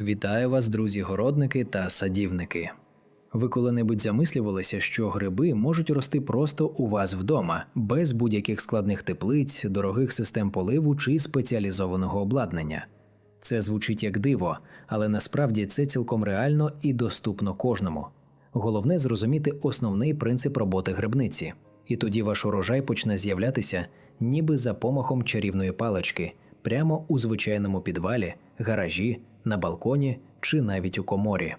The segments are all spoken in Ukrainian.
Вітаю вас, друзі-городники та садівники. Ви коли-небудь замислювалися, що гриби можуть рости просто у вас вдома, без будь-яких складних теплиць, дорогих систем поливу чи спеціалізованого обладнання. Це звучить як диво, але насправді це цілком реально і доступно кожному. Головне зрозуміти основний принцип роботи грибниці, і тоді ваш урожай почне з'являтися ніби за помахом чарівної палички, прямо у звичайному підвалі, гаражі, на балконі чи навіть у коморі.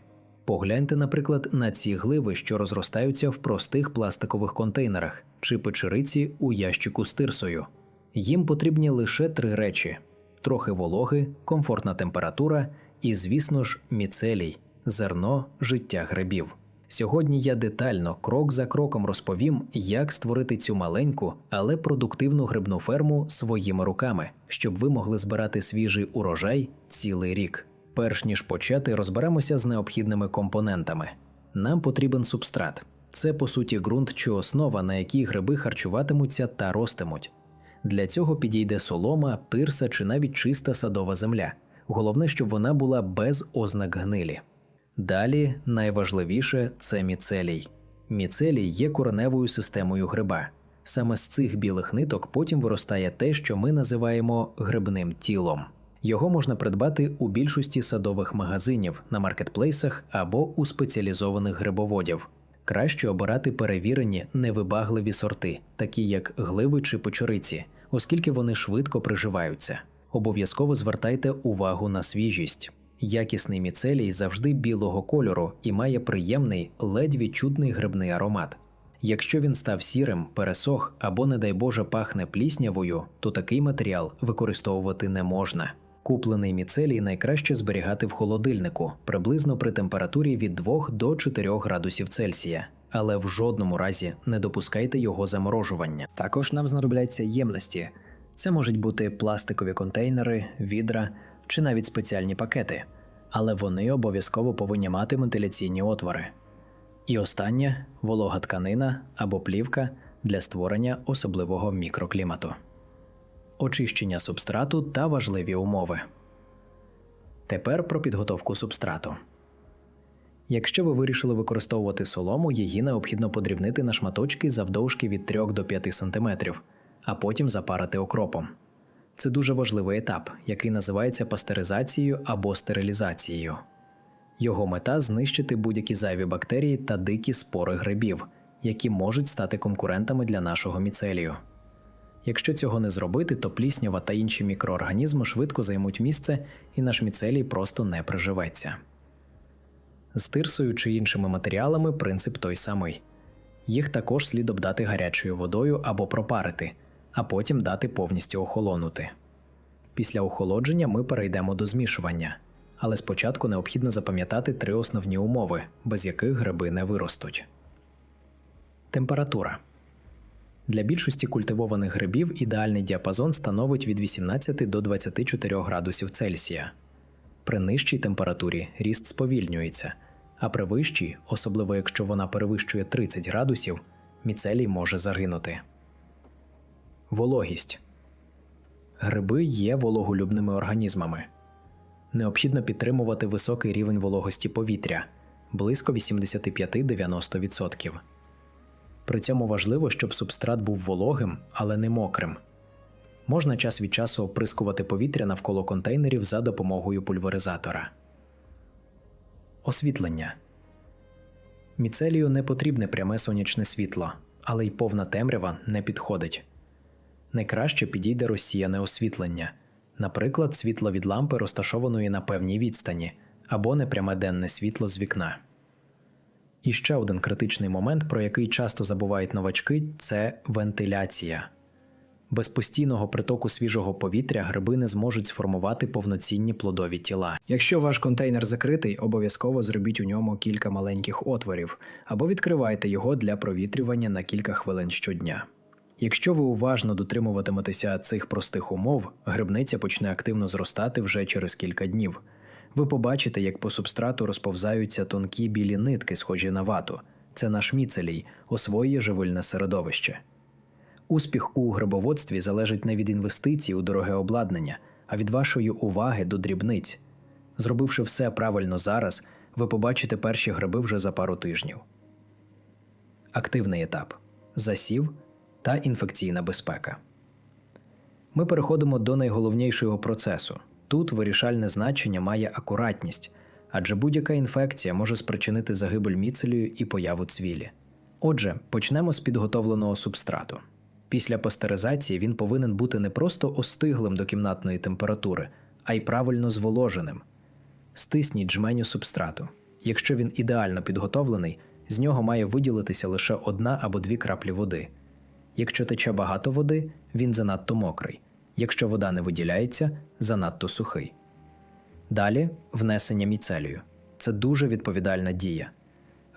Погляньте, наприклад, на ці гливи, що розростаються в простих пластикових контейнерах чи печериці у ящику з тирсою. Їм потрібні лише три речі: трохи вологи, комфортна температура і, звісно ж, міцелій, зерно, життя грибів. Сьогодні я детально, крок за кроком розповім, як створити цю маленьку, але продуктивну грибну ферму своїми руками, щоб ви могли збирати свіжий урожай цілий рік. Перш ніж почати, розберемося з необхідними компонентами. Нам потрібен субстрат. Це по суті ґрунт чи основа, на якій гриби харчуватимуться та ростимуть. Для цього підійде солома, тирса чи навіть чиста садова земля. Головне, щоб вона була без ознак гнилі. Далі найважливіше це міцелій. Міцелій є кореневою системою гриба. Саме з цих білих ниток потім виростає те, що ми називаємо грибним тілом. Його можна придбати у більшості садових магазинів, на маркетплейсах або у спеціалізованих грибоводів. Краще обирати перевірені невибагливі сорти, такі як гливи чи печориці, оскільки вони швидко приживаються. Обов'язково звертайте увагу на свіжість. Якісний міцелій завжди білого кольору і має приємний, ледь відчутний грибний аромат. Якщо він став сірим, пересох або, не дай Боже, пахне пліснявою, то такий матеріал використовувати не можна. Куплений міцелій найкраще зберігати в холодильнику приблизно при температурі від 2 до 4 градусів Цельсія, але в жодному разі не допускайте його заморожування. Також нам знадобляться ємності. Це можуть бути пластикові контейнери, відра чи навіть спеціальні пакети, але вони обов'язково повинні мати вентиляційні отвори. І останнє волога тканина або плівка для створення особливого мікроклімату. Очищення субстрату та важливі умови. Тепер про підготовку субстрату. Якщо ви вирішили використовувати солому, її необхідно подрібнити на шматочки завдовжки від 3 до 5 см, а потім запарити окропом. Це дуже важливий етап, який називається пастеризацією або стерилізацією. Його мета знищити будь-які зайві бактерії та дикі спори грибів, які можуть стати конкурентами для нашого міцелію. Якщо цього не зробити, то пліснява та інші мікроорганізми швидко займуть місце, і наш міцелій просто не приживеться. З тирсою чи іншими матеріалами принцип той самий. Їх також слід обдати гарячою водою або пропарити, а потім дати повністю охолонути. Після охолодження ми перейдемо до змішування, але спочатку необхідно запам'ятати три основні умови, без яких гриби не виростуть. Температура. Для більшості культивованих грибів ідеальний діапазон становить від 18 до 24 градусів Цельсія. При нижчій температурі ріст сповільнюється, а при вищій, особливо якщо вона перевищує 30 градусів, міцелій може загинути. Вологість. Гриби є вологолюбними організмами. Необхідно підтримувати високий рівень вологості повітря близько 85-90%. При цьому важливо, щоб субстрат був вологим, але не мокрим. Можна час від часу оприскувати повітря навколо контейнерів за допомогою пульверизатора. Освітлення міцелію не потрібне пряме сонячне світло, але й повна темрява не підходить. Найкраще підійде розсіяне освітлення, наприклад, світло від лампи, розташованої на певній відстані, або непряме денне світло з вікна. І ще один критичний момент, про який часто забувають новачки, це вентиляція. Без постійного притоку свіжого повітря гриби не зможуть сформувати повноцінні плодові тіла. Якщо ваш контейнер закритий, обов'язково зробіть у ньому кілька маленьких отворів або відкривайте його для провітрювання на кілька хвилин щодня. Якщо ви уважно дотримуватиметеся цих простих умов, грибниця почне активно зростати вже через кілька днів. Ви побачите, як по субстрату розповзаються тонкі білі нитки, схожі на вату. Це наш міцелій, освоює живильне середовище. Успіх у грибоводстві залежить не від інвестицій у дороге обладнання, а від вашої уваги до дрібниць. Зробивши все правильно зараз, ви побачите перші гриби вже за пару тижнів. Активний етап засів та інфекційна безпека. Ми переходимо до найголовнішого процесу. Тут вирішальне значення має акуратність, адже будь-яка інфекція може спричинити загибель міцелію і появу цвілі. Отже, почнемо з підготовленого субстрату. Після пастеризації він повинен бути не просто остиглим до кімнатної температури, а й правильно зволоженим. Стисніть жменю субстрату. Якщо він ідеально підготовлений, з нього має виділитися лише одна або дві краплі води. Якщо тече багато води, він занадто мокрий. Якщо вода не виділяється, занадто сухий. Далі внесення міцелію. Це дуже відповідальна дія.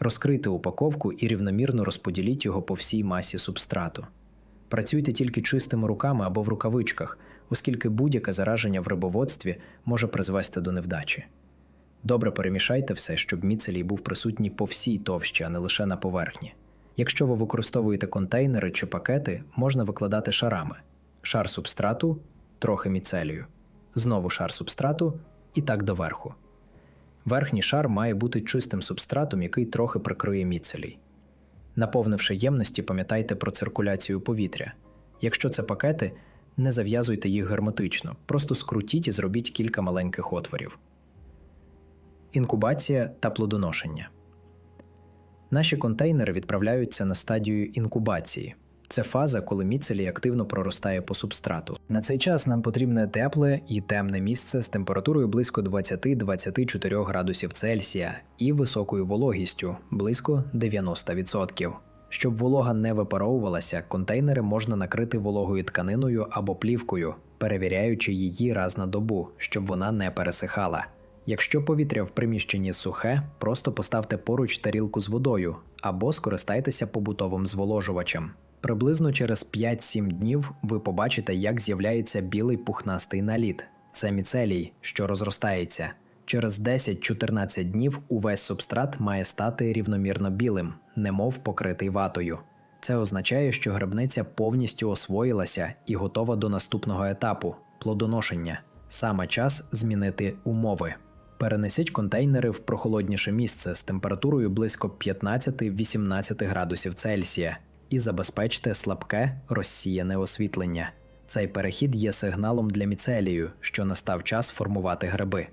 Розкрийте упаковку і рівномірно розподіліть його по всій масі субстрату. Працюйте тільки чистими руками або в рукавичках, оскільки будь-яке зараження в рибоводстві може призвести до невдачі. Добре перемішайте все, щоб міцелій був присутній по всій товщі, а не лише на поверхні. Якщо ви використовуєте контейнери чи пакети, можна викладати шарами: шар субстрату, трохи міцелію, знову шар субстрату і так доверху. Верхній шар має бути чистим субстратом, який трохи прикриє міцелій. Наповнивши ємності, пам'ятайте про циркуляцію повітря. Якщо це пакети, не зав'язуйте їх герметично, просто скрутіть і зробіть кілька маленьких отворів. Інкубація та плодоношення. Наші контейнери відправляються на стадію інкубації. Це фаза, коли міцелій активно проростає по субстрату. На цей час нам потрібне тепле і темне місце з температурою близько 20-24 градусів Цельсія і високою вологістю близько 90%. Щоб волога не випаровувалася, контейнери можна накрити вологою тканиною або плівкою, перевіряючи її раз на добу, щоб вона не пересихала. Якщо повітря в приміщенні сухе, просто поставте поруч тарілку з водою або скористайтеся побутовим зволожувачем. Приблизно через 5-7 днів ви побачите, як з'являється білий пухнастий наліт. Це міцелій, що розростається. Через 10-14 днів увесь субстрат має стати рівномірно білим, немов покритий ватою. Це означає, що грибниця повністю освоїлася і готова до наступного етапу плодоношення. Саме час змінити умови. Перенесіть контейнери в прохолодніше місце з температурою близько 15-18 градусів Цельсія і забезпечте слабке розсіяне освітлення. Цей перехід є сигналом для міцелію, що настав час формувати гриби.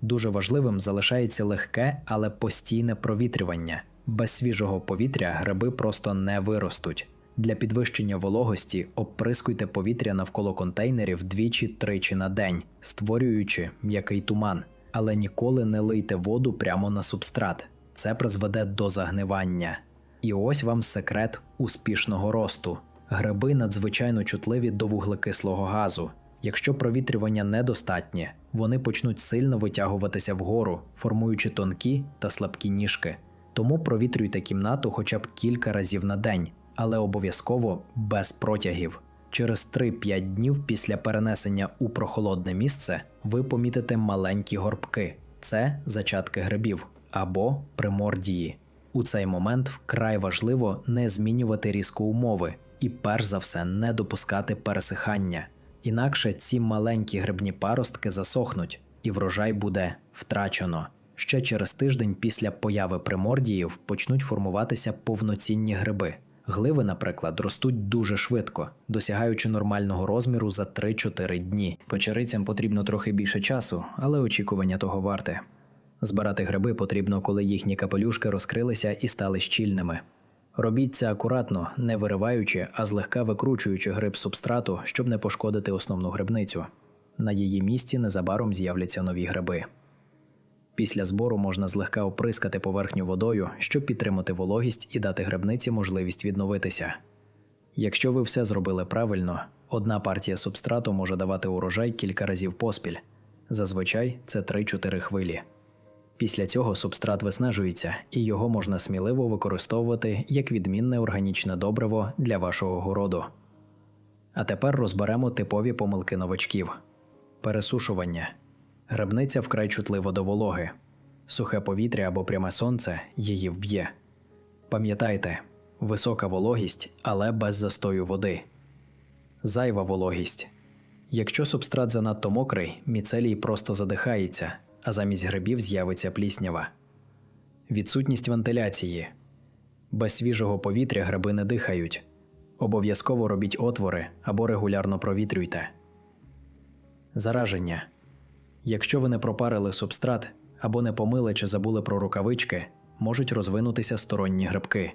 Дуже важливим залишається легке, але постійне провітрювання. Без свіжого повітря гриби просто не виростуть. Для підвищення вологості обприскуйте повітря навколо контейнерів двічі-тричі на день, створюючи м'який туман. Але ніколи не лийте воду прямо на субстрат. Це призведе до загнивання. І ось вам секрет успішного росту. Гриби надзвичайно чутливі до вуглекислого газу. Якщо провітрювання недостатнє, вони почнуть сильно витягуватися вгору, формуючи тонкі та слабкі ніжки. Тому провітрюйте кімнату хоча б кілька разів на день, але обов'язково без протягів. Через 3-5 днів після перенесення у прохолодне місце ви помітите маленькі горбки це зачатки грибів або примордії. У цей момент вкрай важливо не змінювати різко умови і, перш за все, не допускати пересихання. Інакше ці маленькі грибні паростки засохнуть, і врожай буде втрачено. Ще через тиждень після появи примордіїв почнуть формуватися повноцінні гриби. Гливи, наприклад, ростуть дуже швидко, досягаючи нормального розміру за 3-4 дні. Печерицям потрібно трохи більше часу, але очікування того варте. Збирати гриби потрібно, коли їхні капелюшки розкрилися і стали щільними. Робіть це акуратно, не вириваючи, а злегка викручуючи гриб субстрату, щоб не пошкодити основну грибницю. На її місці незабаром з'являться нові гриби. Після збору можна злегка оприскати поверхню водою, щоб підтримати вологість і дати грибниці можливість відновитися. Якщо ви все зробили правильно, одна партія субстрату може давати урожай кілька разів поспіль. Зазвичай це 3-4 хвилі. Після цього субстрат виснажується, і його можна сміливо використовувати як відмінне органічне добриво для вашого городу. А тепер розберемо типові помилки новачків: пересушування. Грибниця вкрай чутлива до вологи. Сухе повітря або пряме сонце її вб'є. Пам'ятайте, висока вологість, але без застою води. Зайва вологість. Якщо субстрат занадто мокрий, міцелій просто задихається, а замість грибів з'явиться пліснява. Відсутність вентиляції. Без свіжого повітря гриби не дихають. Обов'язково робіть отвори або регулярно провітрюйте. Зараження. Якщо ви не пропарили субстрат або не помили чи забули про рукавички, можуть розвинутися сторонні грибки.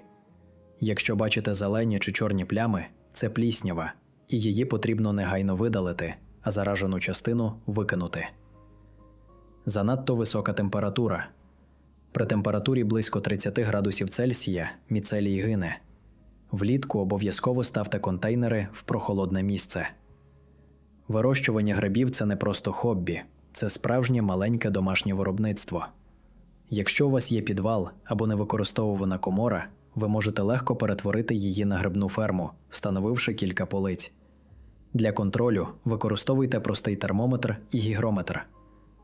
Якщо бачите зелені чи чорні плями, це пліснява, і її потрібно негайно видалити, а заражену частину викинути. Занадто висока температура. При температурі близько 30 градусів Цельсія міцелій гине. Влітку обов'язково ставте контейнери в прохолодне місце. Вирощування грибів це не просто хобі, це справжнє маленьке домашнє виробництво. Якщо у вас є підвал або невикористовувана комора, ви можете легко перетворити її на грибну ферму, встановивши кілька полиць. Для контролю використовуйте простий термометр і гігрометр.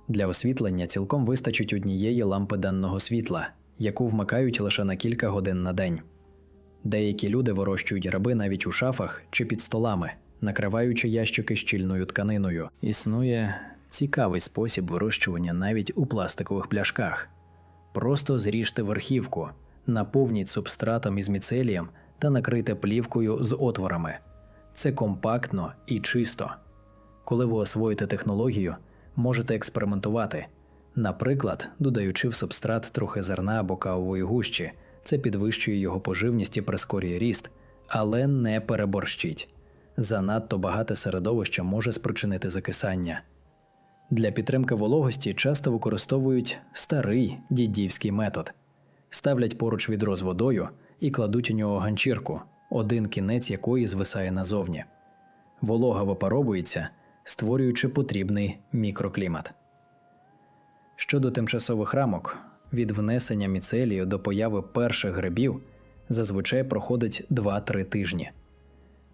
Для освітлення цілком вистачить однієї лампи денного світла, яку вмикають лише на кілька годин на день. Деякі люди вирощують гриби навіть у шафах чи під столами, накриваючи ящики щільною тканиною. Існує цікавий спосіб вирощування навіть у пластикових пляшках. Просто зріжте верхівку, наповніть субстратом із міцелієм та накрийте плівкою з отворами. Це компактно і чисто. Коли ви освоїте технологію, можете експериментувати. Наприклад, додаючи в субстрат трохи зерна або кавової гущі, це підвищує його поживність і прискорює ріст, але не переборщіть. Занадто багате середовище може спричинити закисання. Для підтримки вологості часто використовують старий дідівський метод. Ставлять поруч відро з водою і кладуть у нього ганчірку, один кінець якої звисає назовні. Волога випаровується, створюючи потрібний мікроклімат. Щодо тимчасових рамок, від внесення міцелію до появи перших грибів зазвичай проходить 2-3 тижні.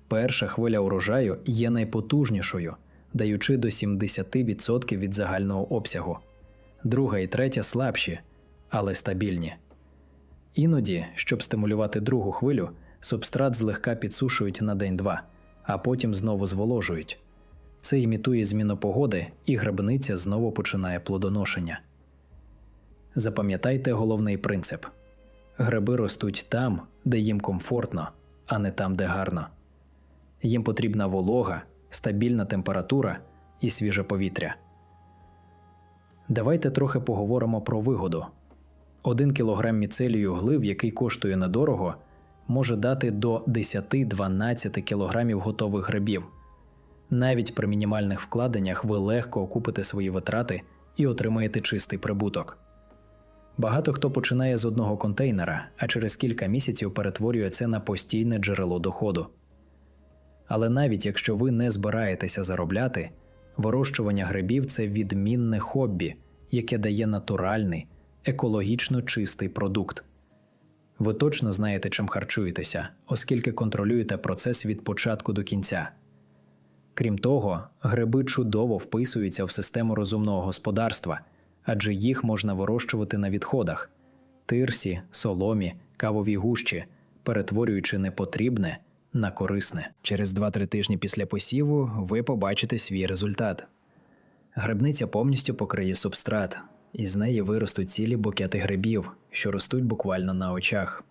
Перша хвиля урожаю є найпотужнішою, даючи до 70% від загального обсягу. Друга і третя слабші, але стабільні. Іноді, щоб стимулювати другу хвилю, субстрат злегка підсушують на день-два, а потім знову зволожують. Це імітує зміну погоди, і грибниця знову починає плодоношення. Запам'ятайте головний принцип: гриби ростуть там, де їм комфортно, а не там, де гарно. Їм потрібна волога, стабільна температура і свіже повітря. Давайте трохи поговоримо про вигоду. Один кілограм міцелію глив, який коштує недорого, може дати до 10-12 кілограмів готових грибів. Навіть при мінімальних вкладеннях ви легко окупите свої витрати і отримаєте чистий прибуток. Багато хто починає з одного контейнера, а через кілька місяців перетворює це на постійне джерело доходу. Але навіть якщо ви не збираєтеся заробляти, вирощування грибів це відмінне хобі, яке дає натуральний, екологічно чистий продукт. Ви точно знаєте, чим харчуєтеся, оскільки контролюєте процес від початку до кінця. Крім того, гриби чудово вписуються в систему розумного господарства, адже їх можна вирощувати на відходах тирсі, соломі, кавовій гущі, перетворюючи непотрібне на корисне. Через 2-3 тижні після посіву ви побачите свій результат. Грибниця повністю покриє субстрат, і з неї виростуть цілі букети грибів, що ростуть буквально на очах.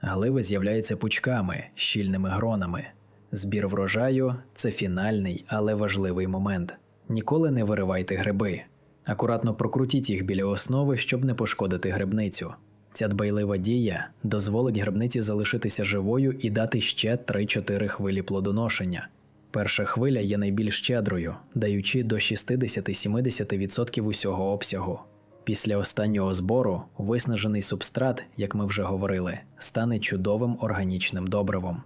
Гливи з'являються пучками, щільними гронами. Збір врожаю це фінальний, але важливий момент. Ніколи не виривайте гриби. Акуратно прокрутіть їх біля основи, щоб не пошкодити грибницю. Ця дбайлива дія дозволить грибниці залишитися живою і дати ще 3-4 хвилі плодоношення. Перша хвиля є найбільш щедрою, даючи до 60-70% усього обсягу. Після останнього збору виснажений субстрат, як ми вже говорили, стане чудовим органічним добривом.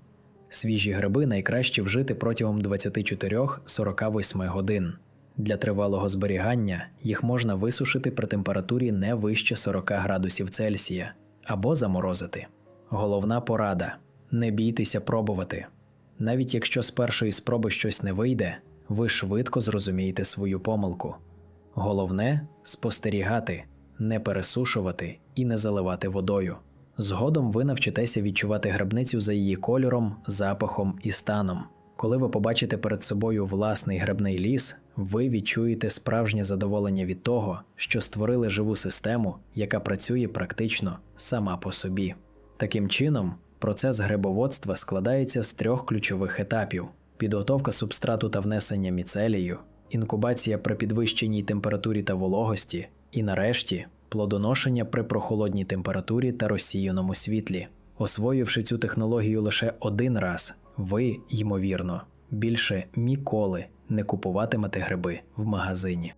Свіжі гриби найкраще вжити протягом 24-48 годин. Для тривалого зберігання їх можна висушити при температурі не вище 40 градусів Цельсія або заморозити. Головна порада: не бійтеся пробувати. Навіть якщо з першої спроби щось не вийде, ви швидко зрозумієте свою помилку. Головне спостерігати, не пересушувати і не заливати водою. Згодом ви навчитеся відчувати грибницю за її кольором, запахом і станом. Коли ви побачите перед собою власний грибний ліс, ви відчуєте справжнє задоволення від того, що створили живу систему, яка працює практично сама по собі. Таким чином, процес грибоводства складається з трьох ключових етапів: підготовка субстрату та внесення міцелію, інкубація при підвищеній температурі та вологості, і нарешті плодоношення при прохолодній температурі та розсіяному світлі. Освоївши цю технологію лише один раз, ви, ймовірно, більше ніколи не купуватимете гриби в магазині.